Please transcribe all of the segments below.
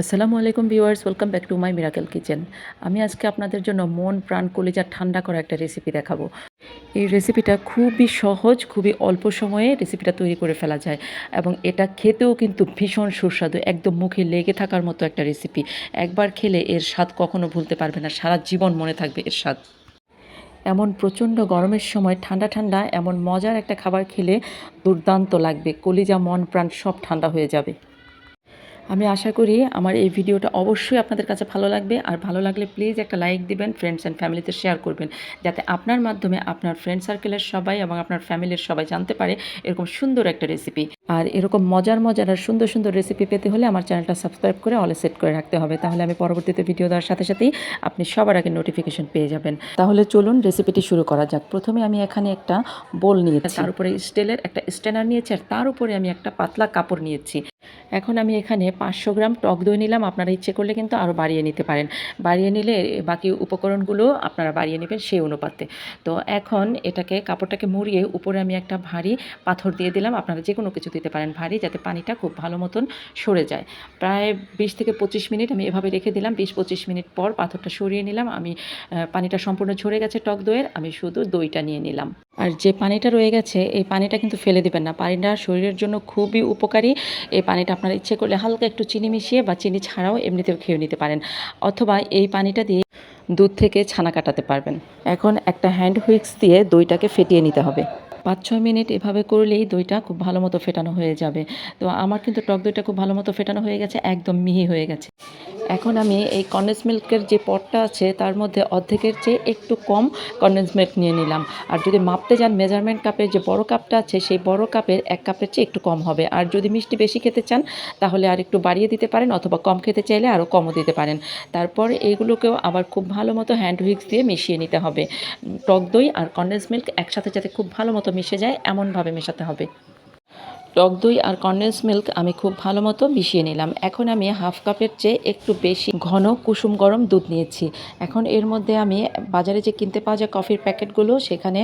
আসসালামু আলাইকুম viewers, welcome back to my miracle kitchen. আমি আজকে আপনাদের জন্য মন, প্রাণ, কলিজা ঠান্ডা করা একটা রেসিপি দেখাবো। এই রেসিপিটা খুবই সহজ, খুবই অল্প সময়ে রেসিপিটা তৈরি করে ফেলা যায় এবং এটা খেতেও কিন্তু ভীষণ সুস্বাদু, একদম মুখে লেগে থাকার মতো একটা রেসিপি একবার খেলে এর স্বাদ কখনো ভুলতে পারবে না, সারা জীবন মনে থাকবে এর স্বাদ। এমন প্রচণ্ড গরমের সময় ঠান্ডা ঠান্ডা, এমন মজার একটা খাবার খেলে দুর্দান্ত লাগবে, কলিজা, মন, প্রাণ সব ঠান্ডা হয়ে যাবে। আমি আশা করি আমার এই ভিডিওটা অবশ্যই আপনাদের কাছে ভালো লাগবে। আর ভালো লাগলে প্লিজ একটা লাইক দিবেন ফ্রেন্ডস অ্যান্ড ফ্যামিলিতে শেয়ার করবেন। যাতে আপনার মাধ্যমে আপনার ফ্রেন্ড সার্কেলের সবাই এবং আপনার ফ্যামিলির সবাই জানতে পারে এরকম সুন্দর একটা রেসিপি আর এরকম মজার মজার আর সুন্দর সুন্দর রেসিপি পেতে হলে আমার চ্যানেলটা সাবস্ক্রাইব করে অলে সেট করে রাখতে হবে। তাহলে আমি পরবর্তীতে ভিডিও দেওয়ার সাথে সাথেই আপনি সবার আগে নোটিফিকেশন পেয়ে যাবেন। তাহলে চলুন রেসিপিটি শুরু করা যাক। প্রথমে আমি এখানে একটা বোল নিয়েছি। তার উপরে স্টিলের একটা স্ট্যান্ডার নিয়েছি আর তার উপরে আমি একটা পাতলা কাপড় নিয়েছি। এখন আমি এখানে পাঁচশো গ্রাম টক দই নিলাম। আপনারা ইচ্ছে করলে কিন্তু আরও বাড়িয়ে নিতে পারেন। বাড়িয়ে নিলে বাকি উপকরণগুলো আপনারা বাড়িয়ে নেবেন সেই অনুপাতে। তো এখন এটাকে কাপড়টাকে মুড়িয়ে উপরে আমি একটা ভারী পাথর দিয়ে দিলাম। আপনারা যে কোনো কিছু দিতে পারেন ভারী, যাতে পানিটা খুব ভালো মতন সরে যায়। প্রায় বিশ থেকে পঁচিশ মিনিট আমি এভাবে রেখে দিলাম। বিশ পঁচিশ মিনিট পর পাথরটা সরিয়ে নিলাম। আমি পানিটা সম্পূর্ণ ঝরে গেছে টক দইয়ের। আমি শুধু দইটা নিয়ে নিলাম। আর যে পানিটা রয়ে গেছে, এই পানিটা কিন্তু ফেলে দিবেন না। পানিটা শরীরের জন্য খুবই উপকারী। এই পানিটা আপনারা ইচ্ছে করলে হালকা একটু চিনি মিশিয়ে বা চিনি ছাড়াও এমনিতেও খেয়ে নিতে পারেন। অথবা এই পানিটা দিয়ে দুধ থেকে ছানা কাটাতে পারবেন। এখন একটা হ্যান্ড হুইক্স দিয়ে দইটাকে ফেটিয়ে নিতে হবে। পাঁচ ছয় মিনিট এভাবে করলেই দইটা খুব ভালো মতো ফেটানো হয়ে যাবে। তো আমার কিন্তু টক দইটা খুব ভালো মতো ফেটানো হয়ে গেছে, একদম মিহি হয়ে গেছে। এখন আমি এই কন্ডেন্স মিল্কের যে পটটা আছে, তার মধ্যে অর্ধেকের চেয়ে একটু কম কন্ডেন্স মিল্ক নিয়ে নিলাম। আর যদি মাপতে যান মেজারমেন্ট কাপের যে বড় কাপটা আছে, সেই বড় কাপের এক কাপের চেয়ে একটু কম হবে। আর যদি মিষ্টি বেশি খেতে চান, তাহলে আর একটু বাড়িয়ে দিতে পারেন অথবা কম খেতে চাইলে আরও কমও দিতে পারেন। তারপর এইগুলোকেও আবার খুব ভালো মতো হ্যান্ড হুইক্স দিয়ে মিশিয়ে নিতে হবে। টক দই আর কন্ডেন্স মিল্ক একসাথে যাতে খুব ভালো মতো মিশে যায়, এমনভাবে মেশাতে হবে। টক দই আর কন্ডেন্স মিল্ক আমি খুব ভালো মতো মিশিয়ে নিলাম। এখন আমি হাফ কাপের চেয়ে একটু বেশি ঘন কুসুম গরম দুধ নিয়েছি। এখন এর মধ্যে আমি বাজারে যে কিনতে পাওয়া যায় কফির প্যাকেটগুলো, সেখানে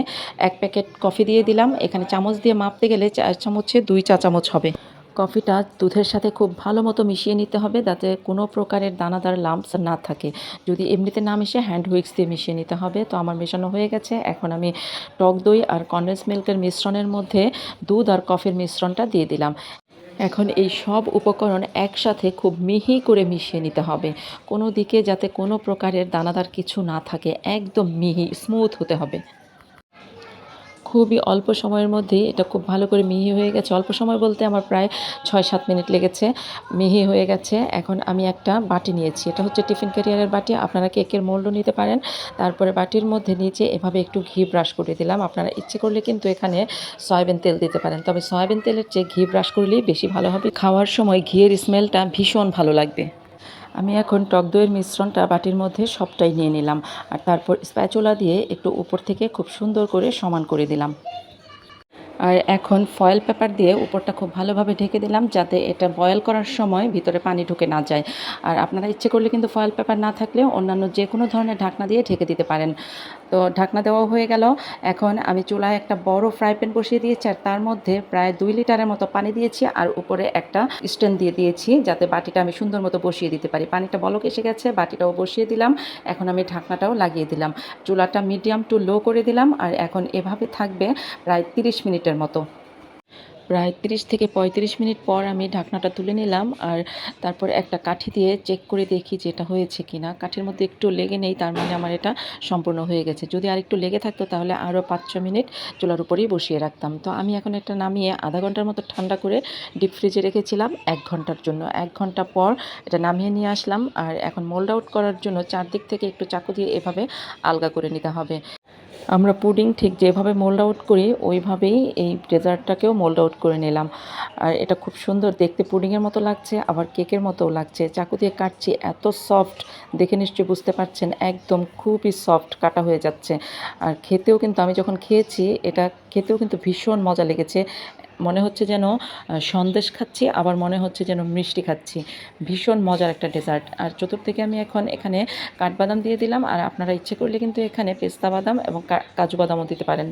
এক প্যাকেট কফি দিয়ে দিলাম। এখানে চামচ দিয়ে মাপতে গেলে চার চামচে দুই চা চামচ হবে। কফিটা দুধের সাথে খুব ভালো মতো মিশিয়ে নিতে হবে যাতে কোনো প্রকারের দানাদার লাম্পস না থাকে। যদি এমনিতে না মিশে হ্যান্ড হুইক্স দিয়ে মিশিয়ে নিতে হবে। তো আমার মেশানো হয়ে গেছে। এখন আমি টক দই আর কন্ডেন্স মিল্কের মিশ্রণের মধ্যে দুধ আর কফির মিশ্রণটা দিয়ে দিলাম। এখন এই সব উপকরণ একসাথে খুব মিহি করে মিশিয়ে নিতে হবে। কোনো দিকে যাতে কোনো প্রকারের দানাদার কিছু না থাকে, একদম মিহি স্মুথ হতে হবে। খুবই অল্প সময়ের মধ্যে এটা খুব ভালো করে মিহি হয়ে গেছে। অল্প সময় বলতে আমার প্রায় ছয় সাত মিনিট লেগেছে, মিহি হয়ে গেছে। এখন আমি একটা বাটি নিয়েছি, এটা হচ্ছে টিফিন ক্যারিয়ারের বাটি। আপনারা কেকের মোল্ডও নিতে পারেন। তারপরে বাটির মধ্যে নিচে এভাবে একটু ঘি ব্রাশ করে দিলাম। আপনারা ইচ্ছে করলে কিন্তু এখানে সয়াবিন তেল দিতে পারেন। তবে সয়াবিন তেলের চেয়ে ঘি ব্রাশ করলেই বেশি ভালো হবে। খাওয়ার সময় ঘিয়ের স্মেলটা ভীষণ ভালো লাগবে। আমি এখন টক দইয়ের মিশ্রণটা বাটির মধ্যে সবটাই নিয়ে নিলাম। আর তারপর স্প্যাচুলা দিয়ে একটু উপর থেকে খুব সুন্দর করে সমান করে দিলাম। আর এখন ফয়েল পেপার দিয়ে উপরটা খুব ভালোভাবে ঢেকে দিলাম যাতে এটা বয়েল করার সময় ভিতরে পানি ঢুকে না যায়। আর আপনারা ইচ্ছে করলে কিন্তু ফয়েল পেপার না থাকলেও অন্যান্য যে কোনো ধরনের ঢাকনা দিয়ে ঢেকে দিতে পারেন। তো ঢাকনা দেওয়া হয়ে গেল। এখন আমি চুলায় একটা বড় ফ্রাই প্যান বসিয়ে দিয়েছি আর তার মধ্যে প্রায় দুই লিটারের মতো পানি দিয়েছি আর উপরে একটা স্ট্যান্ড দিয়ে দিয়েছি যাতে বাটিটা আমি সুন্দর মতো বসিয়ে দিতে পারি। পানিটা বলক এসে গেছে, বাটিটাও বসিয়ে দিলাম। এখন আমি ঢাকনাটাও লাগিয়ে দিলাম। চুলাটা মিডিয়াম টু লো করে দিলাম আর এখন এভাবে থাকবে প্রায় তিরিশ মিনিটের মতো। প্রায় তিরিশ থেকে পঁয়ত্রিশ মিনিট পর আমি ঢাকনাটা তুলে নিলাম আর তারপর একটা কাঠি দিয়ে চেক করে দেখি যে এটা হয়েছে কি না কাঠির মধ্যে একটু লেগে নেই, তার মানে আমার এটা সম্পূর্ণ হয়ে গেছে। যদি আর একটু লেগে থাকতো তাহলে আরও পাঁচ ছ মিনিট চুলার উপরেই বসিয়ে রাখতাম। তো আমি এখন এটা নামিয়ে আধা ঘণ্টার মতো ঠান্ডা করে ডিপ ফ্রিজে রেখেছিলাম এক ঘণ্টার জন্য। এক ঘণ্টা পর এটা নামিয়ে নিয়ে আসলাম আর এখন মোল্ড আউট করার জন্য চারদিক থেকে একটু চাকু দিয়ে এভাবে আলগা করে নিতে হবে। আমরা পুডিং ঠিক যেভাবে মোল্ড আউট করি, ওইভাবেই এই ডেজার্টটাকেও মোল্ড আউট করে নিলাম। আর এটা খুব সুন্দর, দেখতে পুডিংয়ের মতো লাগছে, আবার কেকের মতোও লাগছে। চাকু দিয়ে কাটছি, এত সফট দেখে নিশ্চয়ই বুঝতে পারছেন, একদম খুবই সফট কাটা হয়ে যাচ্ছে। আর খেতেও কিন্তু, আমি যখন খেয়েছি, এটা খেতেও কিন্তু ভীষণ মজা লেগেছে। মনে হচ্ছে যেন সন্দেশ খাচ্ছি, আবার মনে হচ্ছে যেন মিষ্টি খাচ্ছি। ভীষণ মজার একটা ডেজার্ট আর চতুর্দিকে আমি এখন এখানে কাঠবাদাম দিয়ে দিলাম, আর আপনারা ইচ্ছে করলে কিন্তু এখানে পেস্তা বাদাম এবং কাজু বাদামও দিতে পারেন।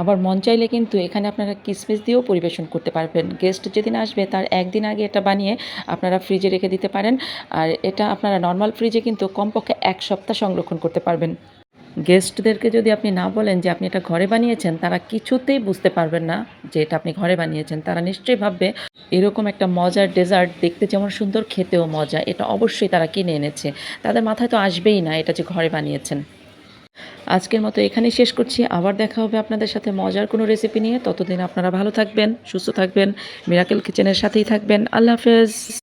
আবার মন চাইলে কিন্তু এখানে আপনারা কিসমিস দিয়েও পরিবেশন করতে পারবেন। গেস্ট যেদিন আসবে তার একদিন আগে এটা বানিয়ে আপনারা ফ্রিজে রেখে দিতে পারেন। আর এটা আপনারা নর্মাল ফ্রিজে কিন্তু কমপক্ষে এক সপ্তাহ সংরক্ষণ করতে পারবেন। গেস্টদেরকে যদি আপনি না বলেন যে আপনি এটা ঘরে বানিয়েছেন, তারা কিছুতেই বুঝতে পারবেন না যে এটা আপনি ঘরে বানিয়েছেন। তারা নিশ্চয়ই ভাববে, এরকম একটা মজার ডেজার্ট দেখতে যেমন সুন্দর, খেতেও মজা। এটা অবশ্যই তারা কিনে এনেছে। তাদের মাথায় তো আসবেই না এটা যে ঘরে বানিয়েছেন। আজকের মতো এখানেই শেষ করছি। আবার দেখা হবে আপনাদের সাথে মজার কোনো রেসিপি নিয়ে। ততদিন আপনারা ভালো থাকবেন, সুস্থ থাকবেন মিরাকেল কিচেনের সাথেই থাকবেন। আল্লাহ হাফেজ।